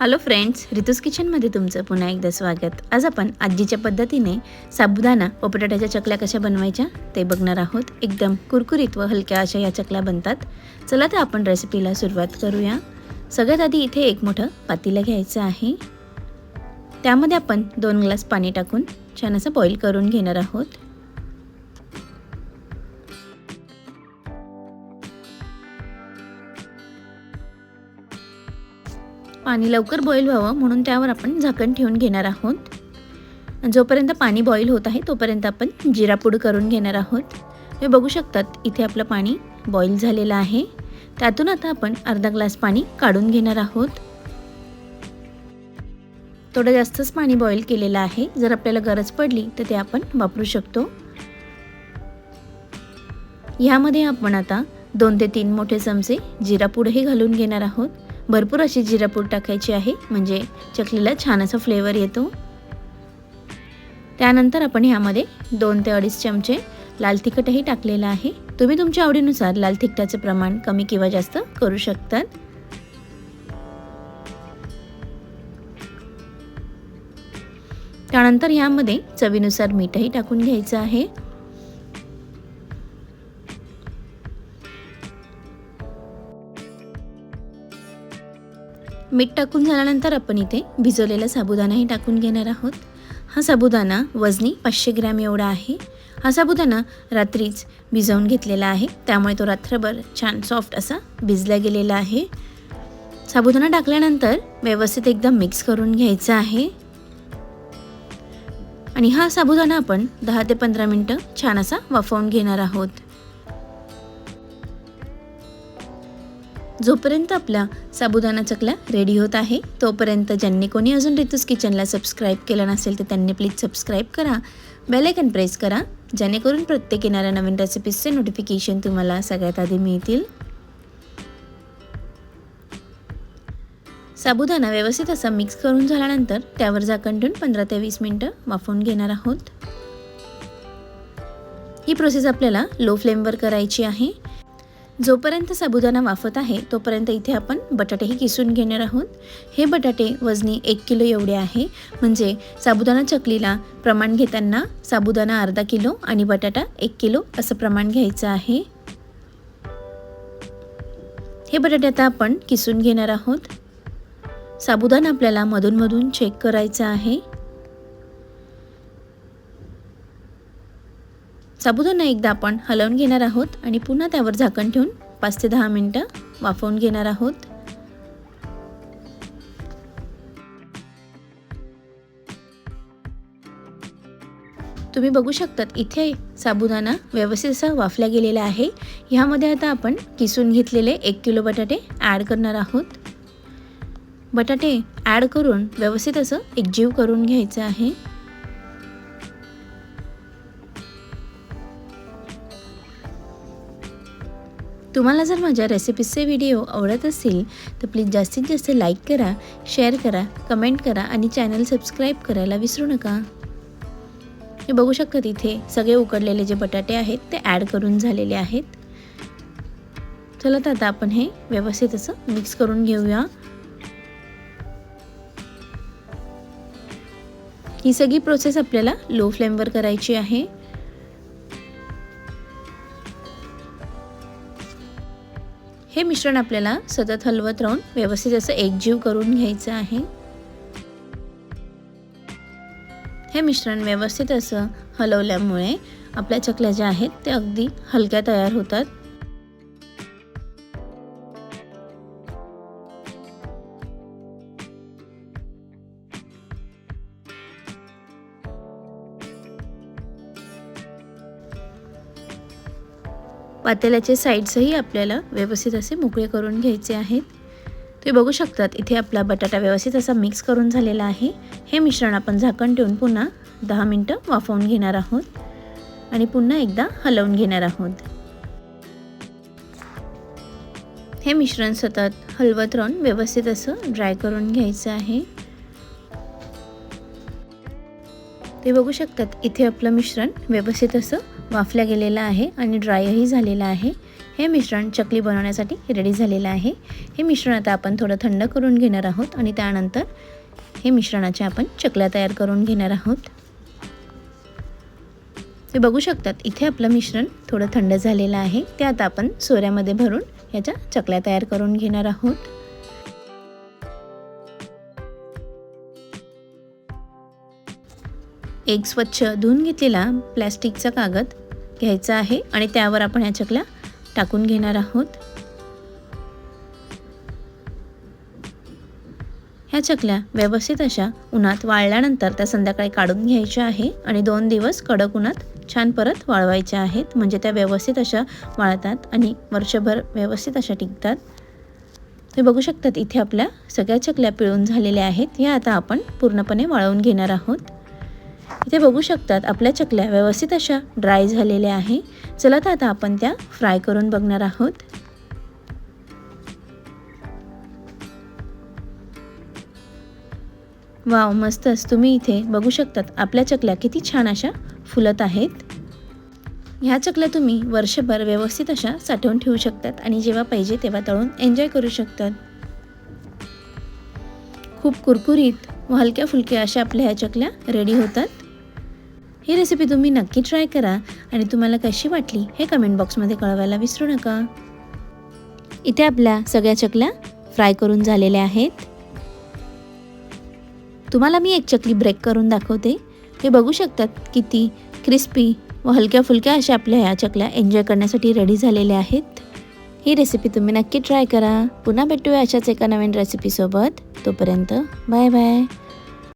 Hello friends रितूस किचनमध्ये तुमचं पुन्हा एकदा स्वागत. आज आपण आजीच्या पद्धतीने साबुदाणा व बटाट्याच्या चकल्या कशा बनवायच्या ते बघणार आहोत. एकदम कुरकुरीत व हलक्या अशा या चकल्या बनतात. चला तर आपण रेसिपीला सुरुवात करूया. सगळ्यात आधी इथे एक मोठं पातीलं घ्यायचं आहे. त्यामध्ये आपण दोन ग्लास पाणी टाकून छान असं बॉईल करून घेणार आहोत. पाणी लवकर बॉईल व्हावं म्हणून त्यावर आपण झाकण ठेवून घेणार आहोत. जोपर्यंत पाणी बॉईल होत आहे तोपर्यंत आपण जिरापूड करून घेणार आहोत. तुम्ही बघू शकतात इथे आपलं पाणी बॉईल झालेलं आहे. त्यातून आता आपण अर्धा ग्लास पाणी काढून घेणार आहोत. थोडं जास्तच पाणी बॉईल केलेलं आहे. जर आपल्याला गरज पडली तर ते आपण वापरू शकतो. ह्यामध्ये आपण आता दोन ते तीन मोठे चमचे जिरापूडही घालून घेणार आहोत. भरपूर अशी जिरापूड टाकायची आहे. म्हणजे चकलीला छान असा फ्लेवर येतो. त्यानंतर आपण ह्यामध्ये दोन ते अडीच चमचे लाल तिखटही टाकलेलं आहे. तुम्ही तुमच्या आवडीनुसार लाल तिखटाचे प्रमाण कमी किंवा जास्त करू शकतात. त्यानंतर ह्यामध्ये चवीनुसार मीठही टाकून घ्यायचं आहे. मीठ टाकून झाल्यानंतर आपण इथे भिजवलेला साबुदाणाही टाकून घेणार आहोत. हा साबुदाणा वजनी पाचशे ग्रॅम एवढा आहे. हा साबुदाणा रात्रीच भिजवून घेतलेला आहे. त्यामुळे तो रात्रभर छान सॉफ्ट असा भिजला गेलेला आहे. साबुदाणा टाकल्यानंतर व्यवस्थित एकदम मिक्स करून घ्यायचा आहे. आणि हा साबुदाणा आपण दहा ते पंधरा मिनटं छान असा वाफवून घेणार आहोत. जोपर्यंत आपला साबुदाणा चकला रेडी होत आहे तोपर्यंत ज्यांनी कोणी अजून रितूस किचनला सबस्क्राईब केलं नसेल तर त्यांनी प्लीज सबस्क्राईब करा. बेलायकन प्रेस करा जेणेकरून प्रत्येक येणाऱ्या नवीन रेसिपीजचे नोटिफिकेशन तुम्हाला सगळ्यात आधी मिळतील. साबुदाणा व्यवस्थित असा मिक्स करून झाल्यानंतर त्यावर झाकण ठेवून पंधरा ते वीस मिनटं वाफवून घेणार आहोत. ही प्रोसेस आपल्याला लो फ्लेमवर करायची आहे. जोपर्यंत साबुदाणा वाफत आहे तोपर्यंत इथे आपण बटाटेही किसून घेणार आहोत. हे बटाटे वजनी एक किलो एवढे आहे. म्हणजे साबुदाणा चकलीला प्रमाण घेताना साबुदाणा अर्धा किलो आणि बटाटा एक किलो असं प्रमाण घ्यायचं आहे. हे बटाटे आता आपण किसून घेणार आहोत. साबुदाणा आपल्याला मधूनमधून चेक करायचा आहे. साबुदाणा एकदा आपण हलवून घेणार आहोत आणि पुन्हा त्यावर झाकण ठेवून पाच ते दहा मिनटं वाफवून घेणार आहोत. तुम्ही बघू शकतात इथे साबुदाणा व्यवस्थित असा वाफला गेलेला आहे. ह्यामध्ये आता आपण किसून घेतलेले एक किलो बटाटे ॲड करणार आहोत. बटाटे ॲड करून व्यवस्थित असं एकजीव करून घ्यायचं आहे. तुम्हाला जर माझ्या रेसिपीजचे व्हिडिओ आवडत असतील तर प्लीज जास्तीत जास्त लाईक करा शेअर करा कमेंट करा आणि चॅनल सबस्क्राईब करायला विसरू नका. हे बघू शकता तिथे सगळे उकडलेले जे बटाटे आहेत ते ॲड करून झालेले आहेत. चला तर आता आपण हे व्यवस्थित असं मिक्स करून घेऊया. ही सगळी प्रोसेस आपल्याला लो फ्लेमवर करायची आहे. हे मिश्रण आपल्याला सतत हलवत राहून व्यवस्थित असं एकजीव करून घ्यायचं आहे. हे मिश्रण व्यवस्थित असं हलवल्यामुळे आपल्या चकल्या ज्या आहेत ते अगदी हलक्या तयार होतात. पातेल्याचे साईड्सही आपल्याला व्यवस्थित असे मोकळे करून घ्यायचे आहेत. तुम्ही बघू शकतात इथे आपला बटाटा व्यवस्थित असा मिक्स करून झालेला आहे. हे मिश्रण आपण झाकण ठेवून पुन्हा दहा मिनटं वाफवून घेणार आहोत. आणि पुन्हा एकदा हलवून घेणार आहोत. हे मिश्रण सतत हलवत राहून व्यवस्थित असं ड्राय करून घ्यायचं आहे. ते बघू शकतात इथे आपलं मिश्रण व्यवस्थित असं वाफल्या गेलेलं आहे आणि ड्रायही झालेलं आहे. हे मिश्रण चकली बनवण्यासाठी रेडी झालेलं आहे. हे मिश्रण आता आपण थोडं थंड करून घेणार आहोत आणि त्यानंतर हे मिश्रणाच्या आपण चकल्या तयार करून घेणार आहोत. ते बघू शकतात इथे आपलं मिश्रण थोडं थंड झालेलं आहे. ते आता आपण सोऱ्यामध्ये भरून ह्याच्या चकल्या तयार करून घेणार आहोत. एक स्वच्छ धुवून घेतलेला प्लॅस्टिकचा कागद घ्यायचा आहे आणि त्यावर आपण ह्या चकल्या टाकून घेणार आहोत. ह्या चकल्या व्यवस्थित अशा उन्हात वाळल्यानंतर त्या संध्याकाळी काढून घ्यायच्या आहे आणि दोन दिवस कडक उन्हात छान परत वाळवायच्या आहेत. म्हणजे त्या व्यवस्थित अशा वाळतात आणि वर्षभर व्यवस्थित अशा टिकतात. तुम्ही बघू शकतात इथे आपल्या सगळ्या चकल्या पिळून झालेल्या आहेत. या आता आपण पूर्णपणे वाळवून घेणार आहोत. इथे बघू शकतात आपल्या चकल्या व्यवस्थित अशा ड्राय झालेल्या आहे. चला तर आता आपण त्या फ्राय करून बघणार आहोत. वाव मस्तच तुम्ही इथे बघू शकतात आपल्या चकल्या किती छान अशा फुलत आहेत. ह्या चकल्या तुम्ही वर्षभर व्यवस्थित अशा साठवून ठेवू शकतात आणि जेव्हा पाहिजे तेव्हा तळून एन्जॉय करू शकतात. खूप कुरकुरीत व हलक्या फुलक्या अशा आपल्या ह्या चकल्या रेडी होतात. ही रेसिपी तुम्ही नक्की ट्राय करा आणि तुम्हाला कशी वाटली हे कमेंट बॉक्समध्ये कळवायला विसरू नका. इथे आपल्या सगळ्या चकल्या फ्राय करून झालेल्या आहेत. तुम्हाला मी एक चकली ब्रेक करून दाखवते. हे बघू शकतात किती क्रिस्पी व हलक्या फुलक्या अशा आपल्या ह्या चकल्या एन्जॉय करण्यासाठी रेडी झालेल्या आहेत. ही रेसिपी तुम्ही नक्की ट्राय करा. पुन्हा भेटूया अशाच एका नवीन रेसिपीसोबत तोपर्यंत बाय बाय